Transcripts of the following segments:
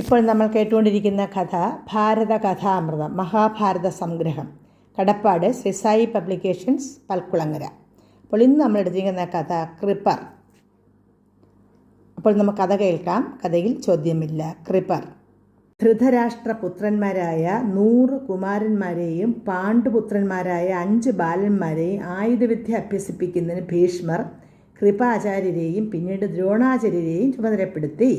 ഇപ്പോൾ നമ്മൾ കേട്ടുകൊണ്ടിരിക്കുന്ന കഥ ഭാരത കഥാമൃതം മഹാഭാരത സംഗ്രഹം. കടപ്പാട് ശ്രീസായി പബ്ലിക്കേഷൻസ് പൽക്കുളങ്ങര. അപ്പോൾ ഇന്ന് നമ്മൾ എടുത്തിരിക്കുന്ന കഥ കൃപ്പർ അപ്പോൾ നമുക്ക് കഥ കേൾക്കാം. കഥയിൽ ചോദ്യമില്ല. കൃപ്പർ ധൃതരാഷ്ട്ര പുത്രന്മാരായ നൂറ് കുമാരന്മാരെയും പാണ്ഡുപുത്രന്മാരായ അഞ്ച് ബാലന്മാരെയും ആയുധവിദ്യ അഭ്യസിപ്പിക്കുന്നതിന് ഭീഷ്മർ കൃപാചാര്യരെയും പിന്നീട് ദ്രോണാചാര്യരെയും ചുമതലപ്പെടുത്തി.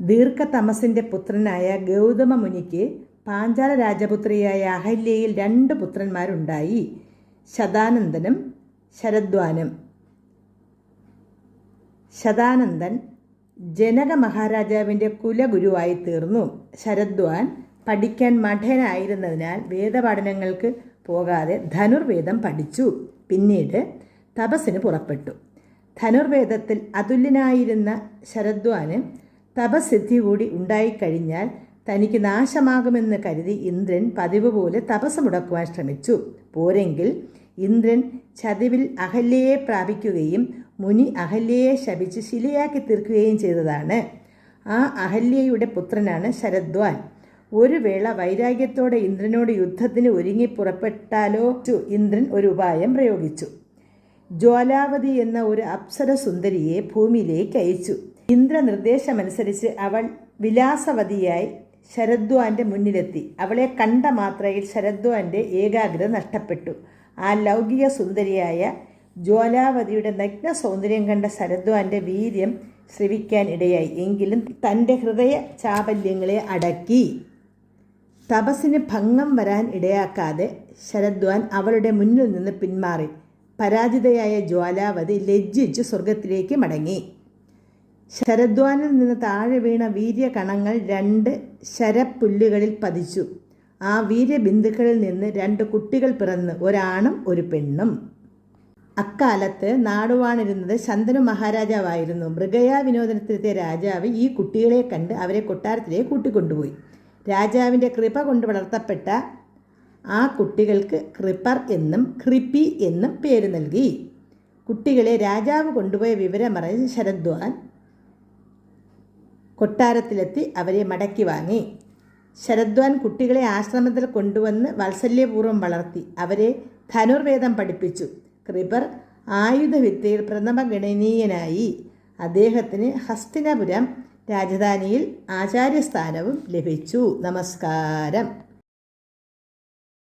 ദീർഘതമസിന്റെ പുത്രനായ ഗൗതമ മുനിക്ക് പാഞ്ചാല രാജപുത്രിയായ അഹല്യയിൽ രണ്ട് പുത്രന്മാരുണ്ടായി. ശതാനന്ദനും ശരദ്വാനും. ശതാനന്ദൻ ജനക മഹാരാജാവിന്റെ കുലഗുരുവായി തീർന്നു. ശരദ്വാൻ പഠിക്കാൻ മഠനായിരുന്നതിനാൽ വേദപഠനങ്ങൾക്ക് പോകാതെ ധനുർവേദം പഠിച്ചു. പിന്നീട് തപസ്സിന് പുറപ്പെട്ടു. ധനുർവേദത്തിൽ അതുല്യനായിരുന്ന ശരദ്വാന് തപസിദ്ധി കൂടി ഉണ്ടായിക്കഴിഞ്ഞാൽ തനിക്ക് നാശമാകുമെന്ന് കരുതി ഇന്ദ്രൻ പതിവ് പോലെ തപസ് മുടക്കുവാൻ ശ്രമിച്ചു. പോരെങ്കിൽ ഇന്ദ്രൻ ചതിവിൽ അഹല്യയെ പ്രാപിക്കുകയും മുനി അഹല്യയെ ശപിച്ച് ശിലയാക്കി തീർക്കുകയും ചെയ്തതാണ്. ആ അഹല്യയുടെ പുത്രനാണ് ശരദ്വാൻ. ഒരു വേള വൈരാഗ്യത്തോടെ ഇന്ദ്രനോട് യുദ്ധത്തിന് ഒരുങ്ങി പുറപ്പെട്ടാലോ ഇന്ദ്രൻ ഒരു ഉപായം പ്രയോഗിച്ചു. ജ്വാലാവതി എന്ന ഒരു അപ്സര സുന്ദരിയെ ഭൂമിയിലേക്ക് അയച്ചു. ഇന്ദ്ര നിർദ്ദേശമനുസരിച്ച് അവൾ വിലാസവതിയായി ശരദ്വാന്റെ മുന്നിലെത്തി. അവളെ കണ്ട മാത്രയിൽ ശരദ്വാന്റെ ഏകാഗ്രത നഷ്ടപ്പെട്ടു. ആ ലൗകിക സുന്ദരിയായ ജ്വാലാവതിയുടെ നഗ്ന സൗന്ദര്യം കണ്ട ശരദ്വാന്റെ വീര്യം ശ്രവിക്കാൻ ഇടയായി. എങ്കിലും തന്റെ ഹൃദയ ചാബല്യങ്ങളെ അടക്കി തപസ്സിന് ഭംഗം വരാൻ ഇടയാക്കാതെ ശരദ്വാൻ അവളുടെ മുന്നിൽ നിന്ന് പിന്മാറി. പരാജിതയായ ജ്വാലാവതി ലജ്ജിച്ച് സ്വർഗത്തിലേക്ക് മടങ്ങി. ശരദ്വാനിൽ നിന്ന് താഴെ വീണ വീര്യകണങ്ങൾ രണ്ട് ശരപ്പുല്ലുകളിൽ പതിച്ചു. ആ വീര്യബിന്ദുക്കളിൽ നിന്ന് രണ്ട് കുട്ടികൾ പിറന്ന് ഒരാണും ഒരു പെണ്ണും. അക്കാലത്ത് നാടുവാണിരുന്നത് ശന്തനു മഹാരാജാവായിരുന്നു. മൃഗയാ വിനോദനത്തിലെത്തിയ രാജാവ് ഈ കുട്ടികളെ കണ്ട് അവരെ കൊട്ടാരത്തിലേക്ക് കൂട്ടിക്കൊണ്ടുപോയി. രാജാവിന്റെ കൃപ കൊണ്ട് വളർത്തപ്പെട്ട ആ കുട്ടികൾക്ക് കൃപ്പർ എന്നും ക്രിപ്പി എന്നും പേര് നൽകി. കുട്ടികളെ രാജാവ് കൊണ്ടുപോയ വിവരമറിഞ്ഞ് ശരദ്വാൻ കൊട്ടാരത്തിലെത്തി അവരെ മടക്കി വാങ്ങി. ശരദ്വാൻ കുട്ടികളെ ആശ്രമത്തിൽ കൊണ്ടുവന്ന് വാത്സല്യപൂർവം വളർത്തി. അവരെ ധനുർവേദം പഠിപ്പിച്ചു. കൃപർ ആയുധവിദ്യയിൽ പ്രഥമ ഗണനീയനായി. അദ്ദേഹത്തിന് ഹസ്തിനപുരം രാജധാനിയിൽ ആചാര്യസ്ഥാനവും ലഭിച്ചു. നമസ്കാരം.